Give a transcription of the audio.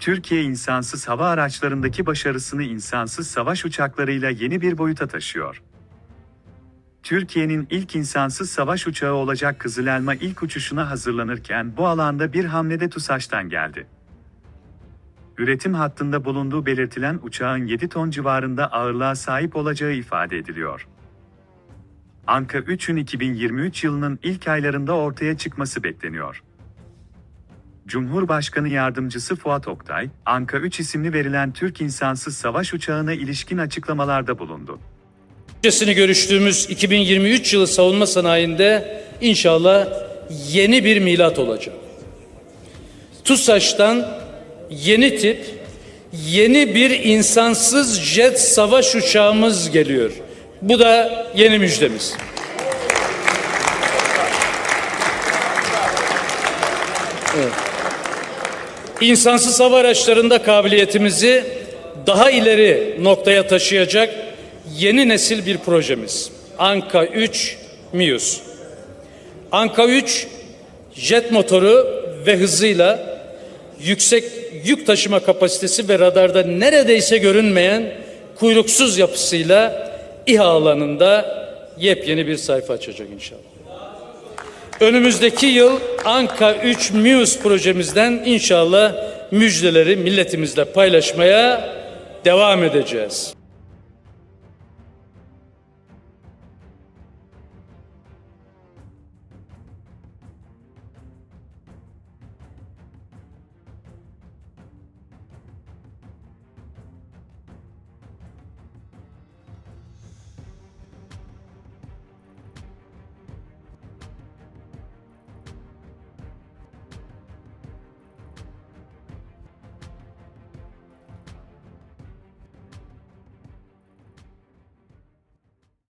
Türkiye insansız hava araçlarındaki başarısını insansız savaş uçaklarıyla yeni bir boyuta taşıyor. Türkiye'nin ilk insansız savaş uçağı olacak Kızıl Elma ilk uçuşuna hazırlanırken bu alanda bir hamlede TUSAŞ'tan geldi. Üretim hattında bulunduğu belirtilen uçağın 7 ton civarında ağırlığa sahip olacağı ifade ediliyor. Anka 3'ün 2023 yılının ilk aylarında ortaya çıkması bekleniyor. Cumhurbaşkanı Yardımcısı Fuat Oktay, Anka 3 isimli verilen Türk insansız savaş uçağına ilişkin açıklamalarda bulundu. Öncesini görüştüğümüz 2023 yılı savunma sanayinde inşallah yeni bir milat olacak. TUSAŞ'tan yeni tip, yeni bir insansız jet savaş uçağımız geliyor. Bu da yeni müjdemiz. Evet. İnsansız hava araçlarında kabiliyetimizi daha ileri noktaya taşıyacak yeni nesil bir projemiz. Anka 3 Mius. Anka 3 jet motoru ve hızıyla yüksek yük taşıma kapasitesi ve radarda neredeyse görünmeyen kuyruksuz yapısıyla İHA alanında yepyeni bir sayfa açacak inşallah. Önümüzdeki yıl Anka 3 Muse projemizden inşallah müjdeleri milletimizle paylaşmaya devam edeceğiz.